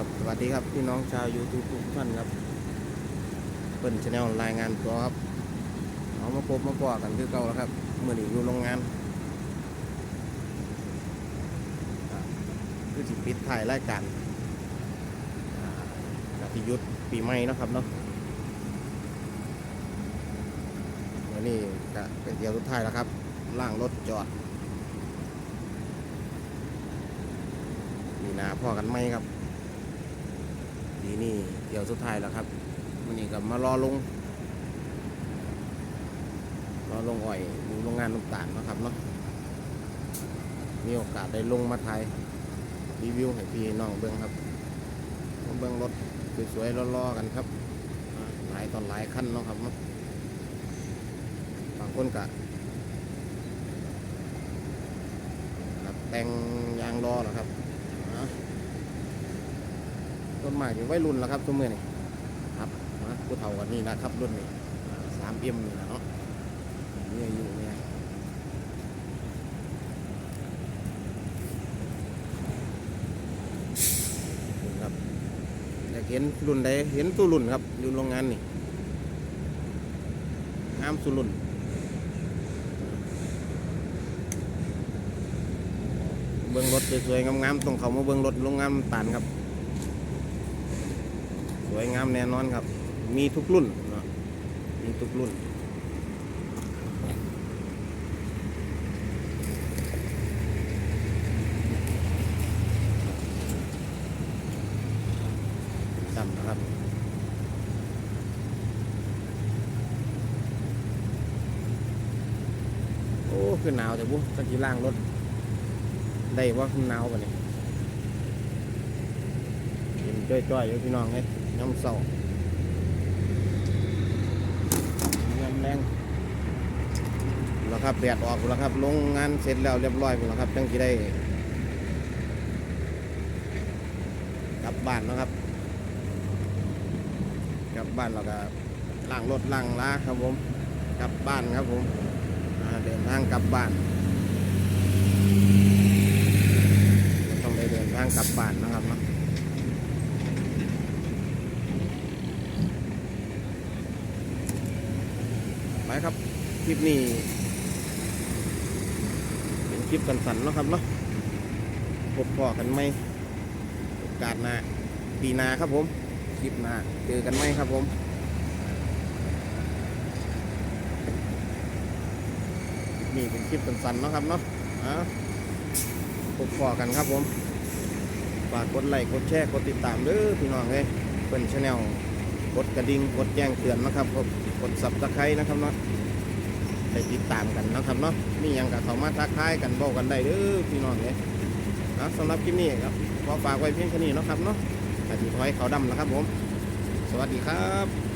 ครับสวัสดีครับพี่น้องชาว YouTube ทุกท่านครับเปิ้นชาแนลรายงานตัวครับเอามาพบมาปอกันคือเก่าแล้วครับเมื่อนี้อยู่โรงงานคือสิปิดถ่ายรายการอ่ากติยุทธปีใหม่นะครับเนาะวันนี้ก็เป็นเดียวสุดท้ายแล้วครับล่างรถจอดมีนาพ่อกันไหมครับีนี้เดี๋ยวสุดท้ายแล้วครับมันนี้ก็มารอลงรอลงอ่อยอยู่โรงงานน้ำตาลนะครับเนาะมีโอกาสได้ลงมาไทยรีวิวให้พี่น้องเบิ้งครับเบิ้งรถสวยๆรอๆกันครับหลายตอนหลายขั้นเนาะครับเนาะบางคนกะแต่งยางรอเหรอครับ ต้นไม้อยู่ไว้รุ่นแล้วครับทุกมือนี่ครับนะผู้เฒ่ากันนี่นะครับรุ่นนี้สามเอ็มนี่นะเนาะนี่อยู่เนี่ยครับอยากเห็นรุ่นใดเห็นตัวรุ่นครับอยู่โรงงานนี่งามสุรุ่นเบิ้งรถสวยๆงามๆตรงเขามาเบิ้งรถโรงงานตานครับ สวยงามแน่นอนครับ มีทุกรุ่นเนาะมีทุกรุ่นจำนะครับโอ้คือหนาวแต่บุตะกี้ล่างรถ ได้ว่าคือหนาวปะเนี่ย กินจ้อยๆอยู่พี่น้องเฮ้ยน้ำเศร้าน้ำแรงแล้วครับแดดออกแล้วครับ ลงงานเสร็จแล้วเรียบร้อยหมดแล้วครับจังกี่ได้กลับบ้านนะครับกลับบ้านเราก็ล้างรถล้างล้าครับผมกลับบ้านครับผมเดินทางกลับบ้านต้องได้เดินทางกลับบ้านนะครับเนาะ ไปครับ คลิปนี้ เป็นคลิปสั้นเนาะครับเนาะพบพอกันไหมโอกาสหน้าปีนาครับผม คลิปหน้าเจอกันไหมครับผมนี้เป็นคลิปสั้นๆเนาะครับเนาะอะพบพอกันครับผม ฝากกดไลค์ กดแชร์ กดติดตามเด้อพี่น้องเลยเป็นชาแนล กดกระดิ่งกดแจ้งเตือนนะครับกดกดสับตะไคร้นะครับเนาะไปติดตามกันนะครับเนาะนี่ยังกับเขามาทักทายกันบอกกันได้เด้อพี่น้องเนี่ยนะสำหรับคลิปนี้ครับขอฝากไว้เพียงแค่นี้นะครับเนาะอาทิตย์ไว้เขาดำนะครับผม สวัสดีครับ